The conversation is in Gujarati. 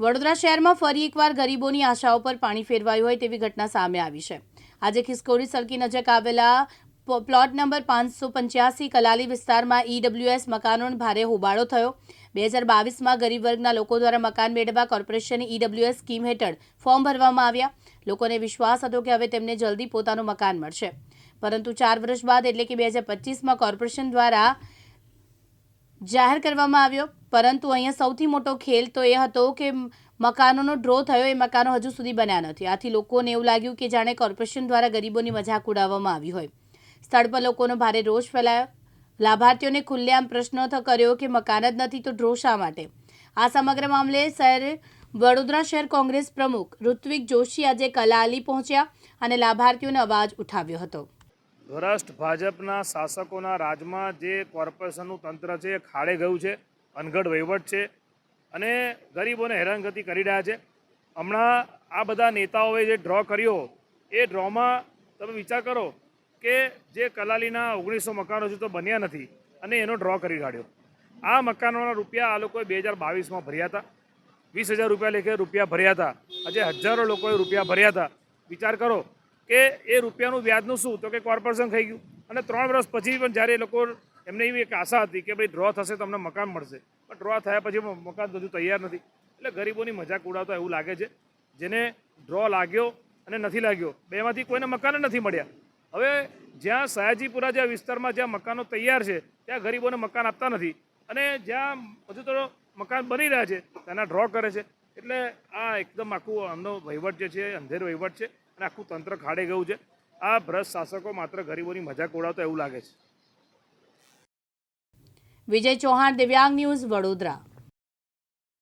વડોદરા શહેરમાં ફરી એકવાર ગરીબોની આશાઓ પર પાણી ફેરવાયું હોય તેવી ઘટના સામે આવી છે. આજે ખિસકોલી સર્કી નજીક આવેલા પ્લોટ નંબર પાંચસો પંચ્યાસી કલાલી વિસ્તારમાં ઈડબ્લ્યુએસ મકાનોનો ભારે હોબાળો થયો. બે હજાર બાવીસમાં ગરીબ વર્ગના લોકો દ્વારા મકાન મેળવવા કોર્પોરેશનની ઈડબ્લ્યુએસ સ્કીમ હેઠળ ફોર્મ ભરવામાં આવ્યા. લોકોને વિશ્વાસ હતો કે હવે તેમને જલ્દી પોતાનું મકાન મળશે. પરંતુ ચાર વર્ષ બાદ એટલે કે બે હજાર પચીસમાં કોર્પોરેશન દ્વારા જાહેર કરવામાં આવ્યો. પરંતુ અહીંયા સૌથી મોટો ખેલ તો એ હતો કે મકાનોનો ડ્રો થયો. એ મકાનો હજુ સુધી બન્યા નથી. આથી લોકોને એવું લાગ્યું કે જાણે કોર્પોરેશન દ્વારા ગરીબોની મજાક ઉડાવવામાં આવી હોય. સ્થળ પર લોકોનો ભારે રોષ ફેલાયો. લાભાર્થીઓને ખુલ્લેઆમ પ્રશ્ન કર્યો કે મકાન જ નથી તો ડ્રો શા માટે? આ સમગ્ર મામલે શહેર વડોદરા શહેર કોંગ્રેસ પ્રમુખ ઋત્વિક જોશી આજે કલાલી પહોંચ્યા અને લાભાર્થીઓને અવાજ ઉઠાવ્યો હતો. ભ્રષ્ટ ભાજપના શાસકોના રાજમાં જે કોર્પોરેશનનું તંત્ર છે એ ખાડે ગયું છે અનગઢ વહીવટ છે અને ગરીબોને હેરાનગતિ કરી રહ્યા છે. હમણાં આ બધા નેતાઓએ જે ડ્રો કર્યો, એ ડ્રોમાં તમે વિચાર કરો કે જે કલાલીના ઓગણીસો મકાનો હજુ તો બન્યા નથી અને એનો ડ્રો કરી કાઢ્યો. આ મકાનોના રૂપિયા આ લોકોએ બે હજાર બાવીસમાં ભર્યા હતા. વીસ હજાર રૂપિયા લેખે રૂપિયા ભર્યા હતા. આજે હજારો લોકોએ રૂપિયા ભર્યા હતા. વિચાર કરો કે એ રૂપિયાનું વ્યાજનું શું? તો કે કોર્પોરેશન ખાઈ ગયું. અને ત્રણ વર્ષ પછી પણ જ્યારે એ લોકો એમને એવી એક આશા હતી કે ભાઈ ડ્રો થશે, તમને મકાન મળશે. પણ ડ્રો થયા પછી મકાન હજુ તૈયાર નથી. એટલે ગરીબોની મજાક ઉડાવતા એવું લાગે છે. જેને ડ્રો લાગ્યો અને નથી લાગ્યો, બેમાંથી કોઈને મકાન નથી મળ્યા. હવે જ્યાં સયાજીપુરા જ્યાં વિસ્તારમાં જ્યાં મકાનો તૈયાર છે, ત્યાં ગરીબોને મકાન આપતા નથી. અને જ્યાં હજુ તો મકાન બની રહ્યા છે તેના ડ્રો કરે છે. એટલે આ એકદમ આખું આમનો વહીવટ જે છે, અંધેર વહીવટ છે. અને આખું તંત્ર ખાડે ગયું છે. આ ભ્રષ્ટ શાસકો માત્ર ગરીબોની મજાક ઉડાવતા એવું લાગે છે. વિજય ચૌહાણ, દિવ્યાંગ ન્યૂઝ વડોદરા.